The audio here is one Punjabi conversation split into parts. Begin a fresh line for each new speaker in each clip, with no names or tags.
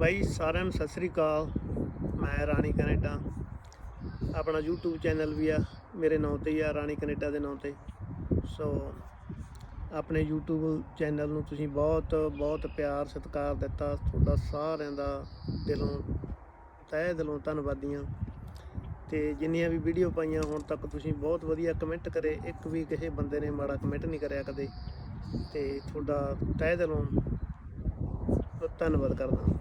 ਬਾਈ, ਸਾਰਿਆਂ ਨੂੰ ਸਤਿ ਸ੍ਰੀ ਅਕਾਲ। ਮੈਂ ਰਾਣੀ ਕੈਨੇਡਾ। ਆਪਣਾ YouTube ਚੈਨਲ ਵੀ ਆ, ਮੇਰੇ ਨਾਂ ਤੇ ਹੀ ਆ, ਰਾਣੀ ਕੈਨੇਡਾ ਦੇ ਨਾਂ ਤੇ। ਸੋ, ਆਪਣੇ YouTube ਚੈਨਲ ਨੂੰ ਤੁਸੀਂ ਬਹੁਤ ਬਹੁਤ ਪਿਆਰ, ਸਤਿਕਾਰ ਦਿੱਤਾ। ਤੁਹਾਡਾ ਸਾਰਿਆਂ ਦਾ ਦਿਲੋਂ, ਤਹਿ ਦਿਲੋਂ ਧੰਨਵਾਦੀਆਂ ਤੇ ਜਿੰਨੀਆਂ ਵੀ ਵੀਡੀਓ ਪਾਈਆਂ, ਹੁਣ ਤੱਕ ਤੁਸੀਂ ਬਹੁਤ ਵਧੀਆ ਕਮੈਂਟ ਕਰੇ। ਇੱਕ ਵੀ ਕਿਸੇ ਬੰਦੇ ਨੇ ਮਾੜਾ ਕਮੈਂਟ ਨਹੀਂ ਕਰਿਆ ਕਦੇ। ਤੇ ਤੁਹਾਡਾ ਤਹਿ ਦਿਲੋਂ ਧੰਨਵਾਦ ਕਰਦਾ।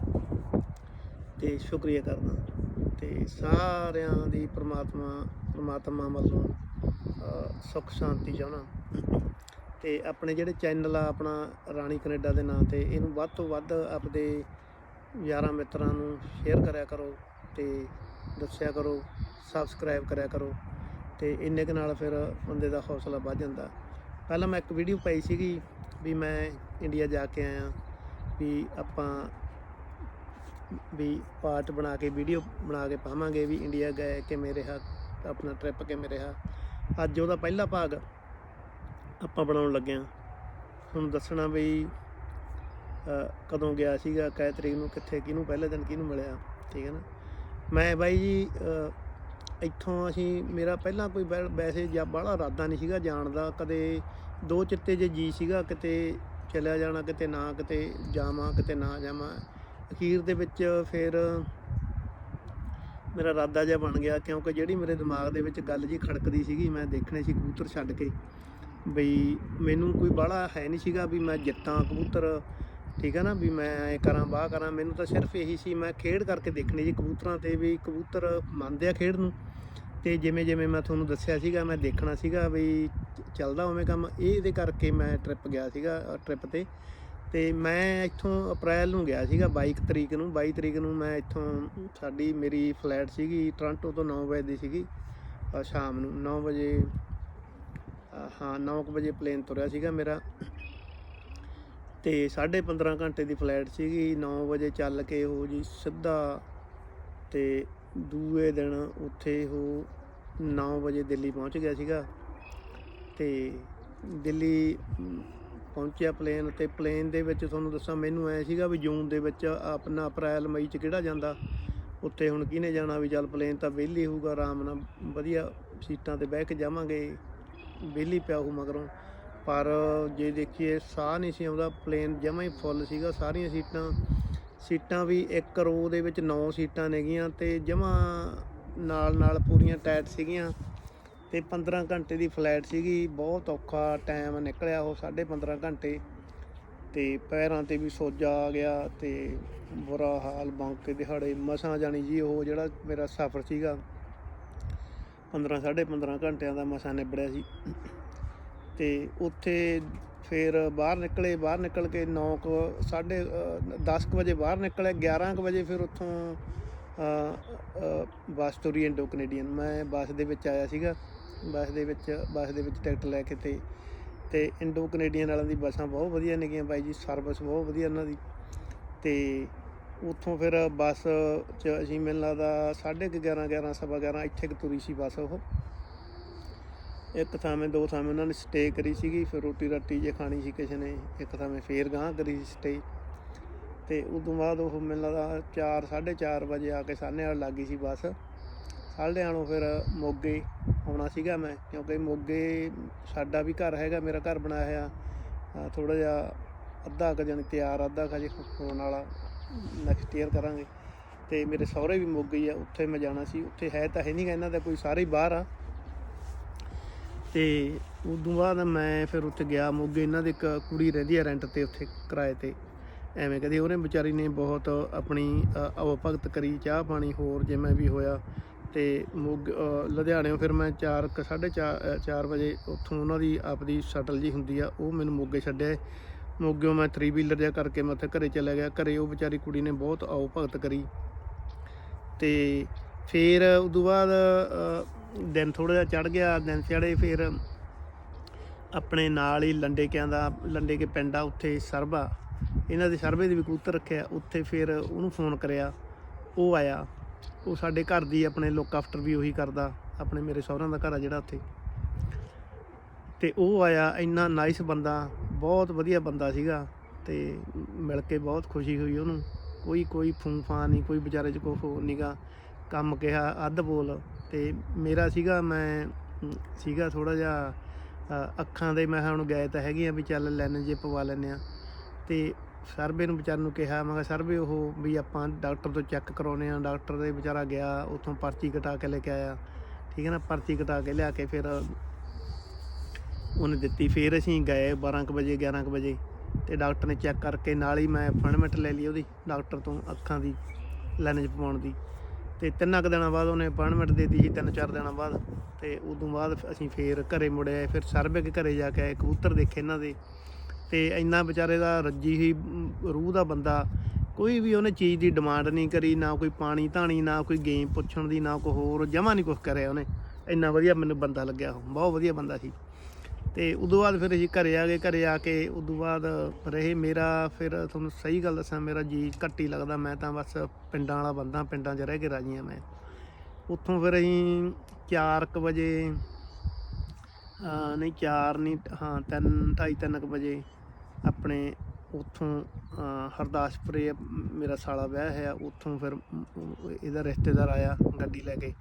ਤੇ ਸ਼ੁਕਰੀਆ ਕਰਦਾ। ਤੇ ਸਾਰਿਆਂ ਦੀ ਪ੍ਰਮਾਤਮਾ ਪ੍ਰਮਾਤਮਾ ਵੱਲੋਂ ਸੁੱਖ, ਸ਼ਾਂਤੀ ਚਾਹਣਾ ਤੇ ਆਪਣੇ ਜਿਹੜੇ ਚੈਨਲ ਆ, ਆਪਣਾ ਰਾਣੀ ਕੈਨੇਡਾ ਦੇ ਨਾਂ ਤੇ, ਇਹਨੂੰ ਵੱਧ ਤੋਂ ਵੱਧ ਆਪਦੇ ਯਾਰਾਂ ਮਿੱਤਰਾਂ ਨੂੰ ਸ਼ੇਅਰ ਕਰਿਆ ਕਰੋ ਤੇ ਦੱਸਿਆ ਕਰੋ ਸਬਸਕ੍ਰਾਈਬ ਕਰਿਆ ਕਰੋ ਤੇ ਇੰਨੇ ਕੁ ਨਾਲ ਫਿਰ ਬੰਦੇ ਦਾ ਹੌਸਲਾ ਵੱਧ ਜਾਂਦਾ। ਪਹਿਲਾਂ ਮੈਂ ਇੱਕ ਵੀਡੀਓ ਪਾਈ ਸੀਗੀ ਵੀ ਮੈਂ ਇੰਡੀਆ ਜਾ ਕੇ ਆਇਆ, ਵੀ ਆਪਾਂ ਵੀ ਪਾਰਟ ਬਣਾ ਕੇ, ਵੀਡੀਓ ਬਣਾ ਕੇ ਪਾਵਾਂਗੇ ਵੀ ਇੰਡੀਆ ਗਏ ਕਿਵੇਂ ਰਿਹਾ, ਆਪਣਾ ਟ੍ਰਿਪ ਕਿਵੇਂ ਰਿਹਾ। ਅੱਜ ਉਹਦਾ ਪਹਿਲਾ ਭਾਗ ਆਪਾਂ ਬਣਾਉਣ ਲੱਗੇ ਹਾਂ। ਹੁਣ ਦੱਸਣਾ ਵੀ ਕਦੋਂ ਗਿਆ ਸੀਗਾ, ਕੈ ਤਰੀਕ ਨੂੰ, ਕਿੱਥੇ, ਕਿਹਨੂੰ, ਪਹਿਲੇ ਦਿਨ ਕਿਹਨੂੰ ਮਿਲਿਆ, ਠੀਕ ਹੈ ਨਾ। ਮੈਂ ਬਾਈ ਜੀ ਇੱਥੋਂ ਅਸੀਂ, ਮੇਰਾ ਪਹਿਲਾਂ ਕੋਈ ਵੈ- ਵੈਸੇ ਜਾਂ ਬਾਹਲਾ ਇਰਾਦਾ ਨਹੀਂ ਸੀਗਾ ਜਾਣ ਦਾ, ਕਦੇ ਦੋ ਚਿੱਤੇ ਜੇ ਜੀ ਸੀਗਾ, ਕਿਤੇ ਚਲਿਆ ਜਾਣਾ, ਕਿਤੇ ਨਾ, ਕਿਤੇ ਜਾਵਾਂ, ਕਿਤੇ ਨਾ ਜਾਵਾਂ। ਅਖੀਰ ਦੇ ਵਿੱਚ ਫਿਰ ਮੇਰਾ ਇਰਾਦਾ ਜਿਹਾ ਬਣ ਗਿਆ ਕਿਉਂਕਿ ਜਿਹੜੀ ਮੇਰੇ ਦਿਮਾਗ ਦੇ ਵਿੱਚ ਗੱਲ ਜੀ ਖੜਕਦੀ ਸੀਗੀ, ਮੈਂ ਦੇਖਣੇ ਸੀ ਕਬੂਤਰ ਛੱਡ ਕੇ। ਬਈ ਮੈਨੂੰ ਕੋਈ ਬਾਹਲਾ ਹੈ ਨਹੀਂ ਸੀਗਾ ਵੀ ਮੈਂ ਜਿੱਤਾਂ ਕਬੂਤਰ, ਠੀਕ ਹੈ ਨਾ? ਵੀ ਮੈਂ ਇਹ ਕਰਾਂ ਬਾਹ ਕਰਾਂ। ਮੈਨੂੰ ਤਾਂ ਸਿਰਫ ਇਹੀ ਸੀ, ਮੈਂ ਖੇਡ ਕਰਕੇ ਦੇਖਣੀ ਜੀ ਕਬੂਤਰਾਂ ਤੇ ਵੀ ਕਬੂਤਰ ਮੰਨਦੇ ਆ ਖੇਡ ਨੂੰ। ਤੇ ਜਿਵੇਂ ਜਿਵੇਂ ਮੈਂ ਤੁਹਾਨੂੰ ਦੱਸਿਆ ਸੀਗਾ, ਮੈਂ ਦੇਖਣਾ ਸੀਗਾ ਵੀ ਚੱਲਦਾ ਉਵੇਂ ਕੰਮ। ਇਹ ਇਹਦੇ ਕਰਕੇ ਮੈਂ ਟ੍ਰਿਪ ਗਿਆ ਸੀਗਾ ਟ੍ਰਿਪ ਤੇ। ਤੇ ਮੈਂ ਇੱਥੋਂ ਅਪ੍ਰੈਲ ਨੂੰ ਗਿਆ ਸੀਗਾ 22 ਤਰੀਕ ਨੂੰ 22 ਤਰੀਕ ਨੂੰ ਮੈਂ ਇੱਥੋਂ ਸਾਡੀ ਮੇਰੀ ਫਲਾਈਟ ਸੀਗੀ ਟੋਰਾਂਟੋ ਤੋਂ 9 ਵਜੇ ਦੀ ਸੀਗੀ ਸ਼ਾਮ ਨੂੰ 9 ਵਜੇ ਅ, ਹਾਂ 9 ਵਜੇ ਪਲੇਨ ਤੁਰਿਆ ਸੀਗਾ ਮੇਰਾ। ਤੇ 15.5 ਘੰਟੇ ਦੀ ਫਲਾਈਟ ਸੀਗੀ 9 ਵਜੇ ਚੱਲ ਕੇ ਉਹ ਜੀ ਸਿੱਧਾ ਤੇ ਦੂਏ ਦਿਨ ਉੱਥੇ ਉਹ 9 ਵਜੇ ਦਿੱਲੀ ਪਹੁੰਚ ਗਿਆ ਸੀਗਾ। ਤੇ ਦਿੱਲੀ ਪਹੁੰਚਿਆ ਪਲੇਨ ਤੇ। ਪਲੇਨ ਦੇ ਵਿੱਚ ਤੁਹਾਨੂੰ ਦੱਸਾਂ, ਮੈਨੂੰ ਐ ਸੀਗਾ ਵੀ ਜੂਨ ਦੇ ਵਿੱਚ ਆਪਣਾ ਅਪ੍ਰੈਲ, ਮਈ ਚ ਕਿਹੜਾ ਜਾਂਦਾ? ਉੱਥੇ ਹੁਣ ਕਿਹਨੇ ਜਾਣਾ ਵੀ ਚੱਲ ਪਲੇਨ ਤਾਂ ਵਿਹਲੀ ਹੋਊਗਾ, ਆਰਾਮ ਨਾਲ ਵਧੀਆ ਸੀਟਾਂ ਤੇ ਬਹਿ ਕੇ ਜਾਵਾਂਗੇ। ਵਿਹਲੀ ਪਿਆ ਹੋਊ ਮਗਰੋਂ। ਪਰ ਜੇ ਦੇਖੀਏ, ਸਾਹ ਨਹੀਂ ਸੀ ਆਉਂਦਾ। ਪਲੇਨ ਜਮਾ ਹੀ ਫੁੱਲ ਸੀਗਾ, ਸਾਰੀਆਂ ਸੀਟਾਂ। ਸੀਟਾਂ ਵੀ ਇੱਕ ਰੋ ਦੇ ਵਿੱਚ 9 ਸੀਟਾਂ ਨੇਗੀਆਂ ਤੇ ਜਮਾ ਨਾਲ ਨਾਲ ਪੂਰੀਆਂ ਟਾਈਟ ਸੀਗੀਆਂ। ਤੇ 15 ਘੰਟੇ ਦੀ ਫਲਾਈਟ ਸੀਗੀ। ਬਹੁਤ ਔਖਾ ਟਾਈਮ ਨਿਕਲਿਆ ਉਹ 15.5 ਘੰਟੇ। ਤੇ ਪੈਰਾਂ ਤੇ ਵੀ ਸੋਜਾ ਆ ਗਿਆ ਤੇ ਬੁਰਾ ਹਾਲ, ਬਾਂਕੇ ਦਿਹਾੜੇ, ਮਸਾਂ ਜਾਣੀ ਜੀ ਉਹ ਜਿਹੜਾ ਮੇਰਾ ਸਫ਼ਰ ਸੀਗਾ। 15 15.5 ਘੰਟਿਆਂ ਦਾ ਮਸਾਂ ਨਿਬੜਿਆ ਸੀ। ਤੇ ਉੱਥੇ ਫਿਰ ਬਾਹਰ ਨਿਕਲੇ, ਬਾਹਰ ਨਿਕਲ ਕੇ 9 ਕੁ, ਸਾਢੇ 10 ਕੁ ਵਜੇ ਬਾਹਰ ਨਿਕਲੇ 11 ਕੁ ਵਜੇ ਫਿਰ ਉੱਥੋਂ ਬੱਸ ਤੁਰੀ ਇੰਡੋ ਕੈਨੇਡੀਅਨ ਮੈਂ ਬੱਸ ਦੇ ਵਿੱਚ ਆਇਆ ਸੀਗਾ। ਬੱਸ ਦੇ ਵਿੱਚ, ਬੱਸ ਦੇ ਵਿੱਚ ਟਿਕਟ ਲੈ ਕੇ ਤੇ ਤੇ ਇੰਡੋ ਕੈਨੇਡੀਅਨ ਵਾਲਿਆਂ ਦੀ ਬੱਸਾਂ ਬਹੁਤ ਵਧੀਆ ਨੇਗੀਆਂ ਬਾਈ ਜੀ, ਸਰਵਿਸ ਬਹੁਤ ਵਧੀਆ ਉਹਨਾਂ ਦੀ। ਤੇ ਉੱਥੋਂ ਫਿਰ ਬੱਸ 'ਚ ਅਸੀਂ ਮੈਨੂੰ ਲੱਗਦਾ 11:30 11 ਸਵਾ 11 ਇੱਥੇ ਕੁ ਤੁਰੀ ਸੀ ਬੱਸ ਉਹ। ਇੱਕ ਥਾਵੇਂ, ਦੋ ਥਾਵੇਂ ਉਹਨਾਂ ਨੇ ਸਟੇ ਕਰੀ ਸੀਗੀ, ਫਿਰ ਰੋਟੀ ਰਾਟੀ ਜੇ ਖਾਣੀ ਸੀ ਕਿਸੇ ਨੇ, ਇੱਕ ਥਾਵੇਂ ਫੇਰ ਗਾਂ ਕਰੀ ਸੀ ਸਟੇ ਤੇ ਤੋਂ ਬਾਅਦ ਉਹ ਮੈਨੂੰ ਲੱਗਦਾ 4 4:30 ਵਜੇ ਆ ਕੇ ਸਾਹਨੇ ਵਾਲ ਲੱਗੀ ਸੀ ਬੱਸ। ਸਾਢਿਆਂ ਨੂੰ ਫਿਰ ਮੋਗੇ ਆਉਣਾ ਸੀਗਾ ਮੈਂ, ਕਿਉਂਕਿ ਮੋਗੇ ਸਾਡਾ ਵੀ ਘਰ ਹੈਗਾ, ਮੇਰਾ ਘਰ ਬਣਾਇਆ ਹੋਇਆ। ਥੋੜਾ ਜਿਹਾ ਅੱਧਾ ਕ ਜਣ ਤਿਆਰ, ਅੱਧਾ ਕੁ ਜੇ ਹੋਣ ਵਾਲਾ ਨੈਕਸਟ ਈਅਰ ਕਰਾਂਗੇ। ਤੇ ਮੇਰੇ ਸਹੁਰੇ ਵੀ ਮੋਗੇ ਆ, ਉੱਥੇ ਮੈਂ ਜਾਣਾ ਸੀ। ਉੱਥੇ ਹੈ ਤਾਂ ਹੈ ਨਹੀਂਗਾ ਇਹਨਾਂ ਦਾ, ਕੋਈ ਸਾਰੇ ਹੀ ਬਾਹਰ ਆ। ਤੇ ਉਦੋਂ ਬਾਅਦ ਮੈਂ ਫਿਰ ਉੱਥੇ ਗਿਆ ਮੋਗੇ। ਇਹਨਾਂ ਦੀ ਇੱਕ ਕੁੜੀ ਰਹਿੰਦੀ ਆ ਰੈਂਟ ਤੇ ਉੱਥੇ ਕਿਰਾਏ ਤੇ। ਐਵੇਂ ਕਦੇ ਉਹਨੇ ਵਿਚਾਰੀ ਨੇ ਬਹੁਤ ਆਪਣੀ ਅਵ ਭਗਤ ਕਰੀ ਚਾਹ ਪਾਣੀ, ਹੋਰ ਜਿਵੇਂ ਵੀ ਹੋਇਆ ਤੇ ਮੋਗ ਅ, ਲੁਧਿਆਣਿਓਂ ਫਿਰ ਮੈਂ 4 4:30 4 ਵਜੇ ਉੱਥੋਂ ਉਹਨਾਂ ਦੀ ਆਪਦੀ ਸ਼ਟਲ ਜੀ ਹੁੰਦੀ ਆ ਉਹ ਮੈਨੂੰ ਮੋਗੇ ਛੱਡਿਆ। ਮੋਗਿਓ ਮੈਂ 3 ਵੀਲਰ ਜਿਹਾ ਕਰਕੇ ਮੈਂ ਉੱਥੇ ਘਰੇ ਚਲਾ ਗਿਆ। ਘਰੇ ਉਹ ਵਿਚਾਰੀ ਕੁੜੀ ਨੇ ਬਹੁਤ ਆਓ ਭਗਤ ਕਰੀ। ਤੇ ਫਿਰ ਉਦੋਂ ਬਾਅਦ ਦਿਨ ਥੋੜਾ ਜਿਹਾ ਚੜ ਗਿਆ। ਦਿਨ ਚੜੇ ਫਿਰ ਆਪਣੇ ਨਾਲ ਹੀ ਲੰਡੇ ਕਿਆਂ ਦਾ ਲੰਡੇ ਕੇ ਪਿੰਡ ਆ ਉੱਥੇ ਸਰਬਾ। ਇਹਨਾਂ ਦੇ ਸਰਵੇ ਦੇ ਵੀ ਕਬੂਤਰ ਰੱਖਿਆ। ਉੱਥੇ ਫਿਰ ਉਹਨੂੰ ਫੋਨ ਕਰਿਆ। ਉਹ ਆਇਆ। ਉਹ ਸਾਡੇ ਘਰ ਦੀ ਆਪਣੇ ਲੁੱਕ ਆਫਟਰ ਵੀ ਉਹੀ ਕਰਦਾ, ਆਪਣੇ ਮੇਰੇ ਸਹੁਰਿਆਂ ਦਾ ਘਰ ਆ ਜਿਹੜਾ ਉੱਥੇ। ਤੇ ਉਹ ਆਇਆ, ਇੰਨਾ ਨਾਈਸ ਬੰਦਾ, ਬਹੁਤ ਵਧੀਆ ਬੰਦਾ ਸੀਗਾ ਤੇ ਮਿਲ ਕੇ ਬਹੁਤ ਖੁਸ਼ੀ ਹੋਈ ਉਹਨੂੰ। ਕੋਈ ਕੋਈ ਫੂਫਾ ਨਹੀਂ, ਕੋਈ ਵਿਚਾਰੇ 'ਚ ਕੋਈ ਹੋਰ ਨੀਗਾ। ਕੰਮ ਕਿਹਾ, ਅੱਧ ਬੋਲ। ਤੇ ਮੇਰਾ ਸੀਗਾ, ਮੈਂ ਸੀਗਾ ਥੋੜਾ ਜਿਹਾ ਅੱਖਾਂ ਦੇ ਮੈਂ ਹੁਣ ਗਏ ਤਾਂ ਹੈਗੇ ਆ ਵੀ ਚੱਲ ਲੈਨ ਜੇ ਪਵਾ ਲੈਨੇ ਆ ਤੇ ਸਰਵੇ ਨੂੰ ਵਿਚਾਰ ਨੂੰ ਕਿਹਾ, ਮੈਂ ਕਿਹਾ, ਸਰਵੇ, ਉਹ ਵੀ ਆਪਾਂ ਡਾਕਟਰ ਤੋਂ ਚੈੱਕ ਕਰਾਉਨੇ ਆ ਡਾਕਟਰ ਦੇ ਵਿਚਾਰਾ ਗਿਆ, ਉੱਥੋਂ ਪਰਚੀ ਕਟਾ ਕੇ ਲੈ ਕੇ ਆਇਆ। ਠੀਕ ਹੈ ਨਾ? ਪਰਚੀ ਕਟਾ ਕੇ ਲਿਆ ਕੇ ਫਿਰ ਉਹਨੇ ਦਿੱਤੀ। ਫਿਰ ਅਸੀਂ ਗਏ 12 ਕੁ ਵਜੇ 11 ਕੁ ਵਜੇ ਤੇ ਡਾਕਟਰ ਨੇ ਚੈੱਕ ਕਰਕੇ ਨਾਲ ਹੀ ਮੈਂ ਅਪਾਇੰਟਮੈਂਟ ਲੈ ਲਈ ਉਹਦੀ ਡਾਕਟਰ ਤੋਂ ਅੱਖਾਂ ਦੀ ਲੈਂਸ ਪਵਾਉਣ ਦੀ। ਤੇ ਤਿੰਨਾਂ ਕੁ ਦਿਨਾਂ ਬਾਅਦ ਉਹਨੇ ਅਪਾਇੰਟਮੈਂਟ ਦੇ ਦਿੱਤੀ ਸੀ, ਤਿੰਨ ਚਾਰ ਦਿਨਾਂ ਬਾਅਦ। ਤੇ ਉਦੋਂ ਬਾਅਦ ਅਸੀਂ ਫੇਰ ਘਰੇ ਮੁੜੇ ਆਏ। ਫਿਰ ਸਰਵੇ ਕੇ ਘਰੇ ਜਾ ਕੇ ਆਏ, ਕਬੂਤਰ ਦੇਖੇ ਇਹਨਾਂ ਦੇ। ਤੇ ਇੰਨਾ ਵਿਚਾਰੇ ਦਾ ਰੱਜੀ ਹੀ ਰੂਹ ਦਾ ਬੰਦਾ, ਕੋਈ ਵੀ ਉਹਨੇ ਚੀਜ਼ ਦੀ ਡਿਮਾਂਡ ਨਹੀਂ ਕਰੀ, ਨਾ ਕੋਈ ਪਾਣੀ ਧਾਣੀ, ਨਾ ਕੋਈ ਗੇਮ ਪੁੱਛਣ ਦੀ, ਨਾ ਕੋਈ ਹੋਰ, ਜਮਾ ਨਹੀਂ ਕੁਝ ਕਰਿਆ ਉਹਨੇ। ਇੰਨਾ ਵਧੀਆ ਮੈਨੂੰ ਬੰਦਾ ਲੱਗਿਆ ਉਹ, ਬਹੁਤ ਵਧੀਆ ਬੰਦਾ ਸੀ। ਤੇ ਉਦੋਂ ਬਾਅਦ ਫਿਰ ਅਸੀਂ ਘਰੇ ਆ ਗਏ, ਘਰੇ ਆ ਕੇ ਉਦੋਂ ਬਾਅਦ ਰਹੇ ਮੇਰਾ, ਫਿਰ ਤੁਹਾਨੂੰ ਸਹੀ ਗੱਲ ਦੱਸਾਂ, ਮੇਰਾ ਜੀ ਘੱਟ ਹੀ ਲੱਗਦਾ, ਮੈਂ ਤਾਂ ਬਸ ਪਿੰਡਾਂ ਵਾਲਾ ਬੰਦਾ, ਪਿੰਡਾਂ 'ਚ ਰਹਿ ਕੇ ਰਾਜੀ ਹਾਂ ਮੈਂ। ਉੱਥੋਂ ਫਿਰ ਅਸੀਂ 4:00 ਵਜੇ ਨਹੀਂ 4 ਨਹੀਂ, ਹਾਂ 3 ਢਾਈ, ਤਿੰਨ ਕੁ ਵਜੇ ਆਪਣੇ ਉੱਥੋਂ, ਅਹ, ਹਰਦਾਸਪੁਰੇ ਮੇਰਾ ਸਾਲਾ ਵਿਆਹ ਹੋਇਆ, ਉੱਥੋਂ ਫਿਰ ਇਹਦਾ ਰਿਸ਼ਤੇਦਾਰ ਆਇਆ ਗੱਡੀ ਲੈ ਕੇ।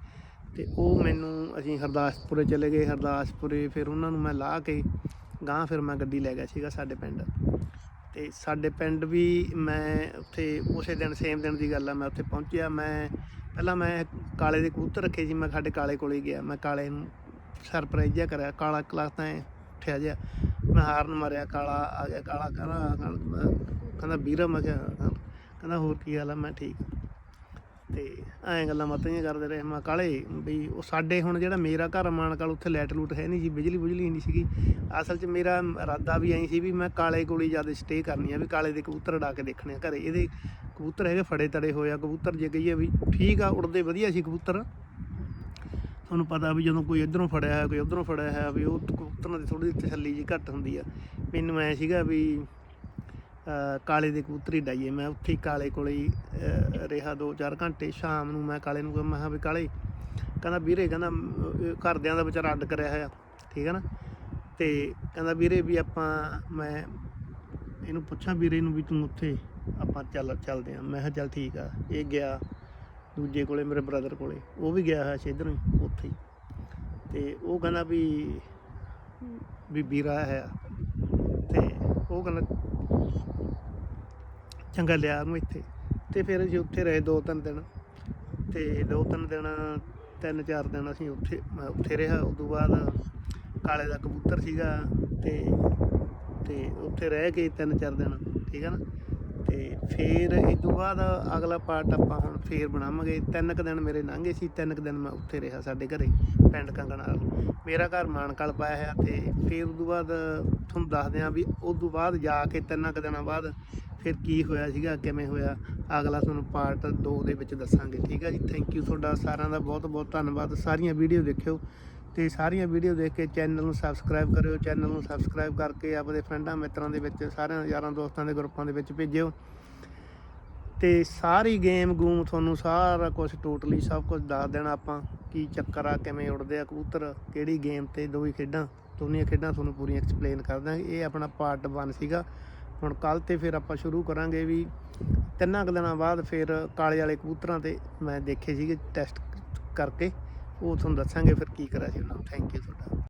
ਤੇ ਉਹ ਮੈਨੂੰ ਅਸੀਂ ਹਰਦਾਸਪੁਰੇ ਚਲੇ ਗਏ। ਹਰਦਾਸਪੁਰੇ ਫਿਰ ਉਹਨਾਂ ਨੂੰ ਮੈਂ ਲਾ ਕੇ ਗਾਂ ਫਿਰ ਮੈਂ ਗੱਡੀ ਲੈ ਗਿਆ ਸੀਗਾ ਸਾਡੇ ਪਿੰਡ। ਤੇ ਸਾਡੇ ਪਿੰਡ ਵੀ ਮੈਂ ਉੱਥੇ ਉਸੇ ਦਿਨ ਸੇਮ ਦਿਨ ਦੀ ਗੱਲ ਆ, ਮੈਂ ਉੱਥੇ ਪਹੁੰਚਿਆ। ਮੈਂ ਪਹਿਲਾਂ ਮੈਂ ਕਾਲੇ ਦੇ ਕਬੂਤਰ ਰੱਖੇ ਸੀ, ਮੈਂ ਸਾਡੇ ਕਾਲੇ ਕੋਲੇ ਗਿਆ। ਮੈਂ ਕਾਲੇ ਨੂੰ ਸਰਪ੍ਰਾਈਜ਼ ਜਿਹਾ ਕਰਿਆ, ਕਾਲਾ ਕਲਾਸ ਤਾਂ ਉੱਠਿਆ ਜਿਹਾ। ਮੈਂ ਹਾਰਨ ਮਾਰਿਆ, ਕਾਲਾ ਆ ਗਿਆ, ਕਾਲਾ ਕਹਿੰਦਾ ਕਹਿੰਦਾ ਵੀਰ, ਮੈਂ ਕਿਹਾ ਕਹਿੰਦਾ ਹੋਰ ਕੀ ਹਾਲ ਆ? ਮੈਂ ਠੀਕ ਤੇ ਐਂ ਗੱਲਾਂ ਬਾਤਾਂ ਜਿਹੀਆਂ ਕਰਦੇ ਰਹੇ। ਮੈਂ ਕਾਲੇ, ਵੀ ਉਹ ਸਾਡੇ ਹੁਣ ਜਿਹੜਾ ਮੇਰਾ ਘਰ ਮਾਨਕਾਲ ਉੱਥੇ ਲਾਈਟ ਲੂਟ ਹੈ ਨਹੀਂ ਸੀ, ਬਿਜਲੀ ਬੁਜਲੀ ਨਹੀਂ ਸੀਗੀ। ਅਸਲ 'ਚ ਮੇਰਾ ਇਰਾਦਾ ਵੀ ਐਂ ਸੀ ਵੀ ਮੈਂ ਕਾਲੇ ਕੋਲ ਹੀ ਜ਼ਿਆਦਾ ਸਟੇ ਕਰਨੀ ਆ, ਵੀ ਕਾਲੇ ਦੇ ਕਬੂਤਰ ਉਡਾ ਕੇ ਦੇਖਣੇ ਆ ਘਰੇ। ਇਹਦੇ ਕਬੂਤਰ ਹੈਗੇ ਫੜੇ ਤੜੇ ਹੋਏ ਆ। ਕਬੂਤਰ ਜੇ ਕਹੀਏ ਵੀ ਠੀਕ ਆ, ਉੜਦੇ ਵਧੀਆ ਸੀ ਕਬੂਤਰ। ਤੁਹਾਨੂੰ ਪਤਾ ਵੀ ਜਦੋਂ ਕੋਈ ਇਧਰੋਂ ਫੜਿਆ ਹੈ ਕੋਈ ਉਧਰੋਂ ਫੜਿਆ ਹੈ ਵੀ ਉਹ ਕਬੂਤਰਾਂ ਦੀ ਥੋੜੀ ਤਸੱਲੀ ਜੀ ਘੱਟ ਹੁੰਦੀ ਆ। ਮੈਨੂੰ ਐ ਸੀਗਾ ਵੀ ਕਾਲੇ ਦੇ ਕਬੂਤਰ ਡਾਈਏ। ਮੈਂ ਉੱਥੇ ਹੀ ਕਾਲੇ ਕੋਲੇ ਹੀ ਰਿਹਾ 2-4 ਘੰਟੇ। ਸ਼ਾਮ ਨੂੰ ਮੈਂ ਕਾਲੇ ਨੂੰ ਕਿਹਾ, ਮੈਂ ਕਿਹਾ ਵੀ ਕਾਲੇ, ਕਹਿੰਦਾ ਵੀਰੇ, ਕਹਿੰਦਾ ਘਰਦਿਆਂ ਦਾ ਵਿਚਾਰਾ ਅੱਡ ਕਰਿਆ ਹੋਇਆ। ਠੀਕ ਹੈ ਨਾ? ਤੇ ਕਹਿੰਦਾ ਵੀਰੇ ਵੀ ਆਪਾਂ, ਮੈਂ ਇਹਨੂੰ ਪੁੱਛਾਂ ਵੀਰੇ ਨੂੰ ਵੀ ਤੂੰ ਉੱਥੇ ਆਪਾਂ ਚੱਲ, ਚੱਲਦੇ ਆ। ਮੈਂ ਕਿਹਾ, ਚੱਲ ਠੀਕ ਆ। ਇਹ ਗਿਆ। ਦੂਜੇ ਕੋਲੇ ਮੇਰੇ ਬ੍ਰਦਰ ਕੋਲੇ, ਉਹ ਵੀ ਗਿਆ ਹੋਇਆ ਸੀ ਇੱਧਰੋਂ ਹੀ, ਉੱਥੇ ਹੀ। ਤੇ ਉਹ ਕਹਿੰਦਾ ਵੀ ਵੀ ਵੀਰਾ ਹੈ ਤੇ ਉਹ ਕਹਿੰਦਾ, ਚੰਗਾ ਲਿਆ ਉਹਨੂੰ ਇੱਥੇ। ਤੇ ਫਿਰ ਅਸੀਂ ਉੱਥੇ ਰਹੇ ਦੋ ਤਿੰਨ ਦਿਨ। ਤੇ ਦੋ ਤਿੰਨ ਦਿਨ, ਤਿੰਨ ਚਾਰ ਦਿਨ ਅਸੀਂ ਉੱਥੇ, ਮੈਂ ਉੱਥੇ ਰਿਹਾ। ਉਸ ਤੋਂ ਬਾਅਦ ਕਾਲੇ ਦਾ ਕਬੂਤਰ ਸੀਗਾ ਤੇ ਤੇ ਉੱਥੇ ਰਹਿ ਕੇ ਤਿੰਨ ਚਾਰ ਦਿਨ, ਠੀਕ ਹੈ ਨਾ? ਤੇ ਫਿਰ ਇਸ ਤੋਂ ਬਾਅਦ ਅਗਲਾ ਪਾਰਟ ਆਪਾਂ ਹੁਣ ਫੇਰ ਬਣਾਵਾਂਗੇ। ਤਿੰਨ ਕੁ ਦਿਨ ਮੇਰੇ ਲੰਘੇ ਸੀ, ਤਿੰਨ ਕੁ ਦਿਨ ਮੈਂ ਉੱਥੇ ਰਿਹਾ ਸਾਡੇ ਘਰੇ, ਪਿੰਡ ਕੰਗਣਾ ਮੇਰਾ ਘਰ ਮਾਨਕਲ ਪਾਇਆ ਹੈ ਤੇ ਫਿਰ ਉਸ ਤੋਂ ਬਾਅਦ ਤੁਹਾਨੂੰ ਦੱਸਦੇ ਹਾਂ ਵੀ ਉਸ ਤੋਂ ਬਾਅਦ ਜਾ ਕੇ ਤਿੰਨਾਂ ਕੁ ਦਿਨਾਂ ਬਾਅਦ ਫਿਰ ਕੀ ਹੋਇਆ ਸੀਗਾ, ਕਿਵੇਂ ਹੋਇਆ, ਅਗਲਾ ਤੁਹਾਨੂੰ ਪਾਰਟ 2 ਦੇ ਵਿੱਚ ਦੱਸਾਂਗੇ। ਠੀਕ ਆ ਜੀ? ਥੈਂਕ ਯੂ ਤੁਹਾਡਾ ਸਾਰਿਆਂ ਦਾ ਬਹੁਤ ਬਹੁਤ ਧੰਨਵਾਦ। ਸਾਰੀਆਂ ਵੀਡੀਓ ਦੇਖਿਓ। ਤੇ ਸਾਰੀਆਂ ਵੀਡੀਓ ਦੇਖ ਕੇ ਚੈਨਲ ਨੂੰ ਸਬਸਕ੍ਰਾਈਬ ਕਰਿਓ, ਚੈਨਲ ਨੂੰ ਸਬਸਕ੍ਰਾਈਬ ਕਰਕੇ ਆਪਣੇ ਫਰੈਂਡਾਂ, ਮਿੱਤਰਾਂ ਦੇ ਵਿੱਚ, ਸਾਰਿਆਂ, ਯਾਰਾਂ, ਦੋਸਤਾਂ ਦੇ ਗਰੁੱਪਾਂ ਦੇ ਵਿੱਚ ਭੇਜਿਓ। ਤੇ ਸਾਰੀ ਗੇਮ ਗੂਮ ਤੁਹਾਨੂੰ ਸਾਰਾ ਕੁਝ ਟੋਟਲੀ ਸਭ ਕੁਝ ਦੱਸ ਦੇਣਾ ਆਪਾਂ, ਕੀ ਚੱਕਰ ਆ, ਕਿਵੇਂ ਉੜਦੇ ਆ, ਕਬੂਤਰ, ਕਿਹੜੀ ਗੇਮ ਤੇ ਦੋਈ ਖੇਡਾਂ, ਦੋਨੀਆਂ ਖੇਡਾਂ ਤੁਹਾਨੂੰ ਪੂਰੀਆਂ ਐਕਸਪਲੇਨ ਕਰ ਦਾਂਗੇ। ਇਹ ਆਪਣਾ ਪਾਰਟ 1 ਸੀਗਾ। ਹੁਣ ਕੱਲ ਤੇ ਫਿਰ ਆਪਾਂ ਸ਼ੁਰੂ ਕਰਾਂਗੇ ਵੀ ਤਿੰਨਾਂ ਕੁ ਦਿਨਾਂ ਬਾਅਦ ਫਿਰ ਕਾਲੇ ਵਾਲੇ ਕਬੂਤਰਾਂ ਤੇ ਮੈਂ ਦੇਖੇ ਸੀਗੇ ਟੈਸਟ ਕਰਕੇ। ਉਹ ਤੁਹਾਨੂੰ ਦੱਸਾਂਗੇ ਫਿਰ ਕੀ ਕਰਿਆ ਸੀ ਉਹਨਾਂ ਨੂੰ। ਥੈਂਕ ਯੂ ਤੁਹਾਡਾ।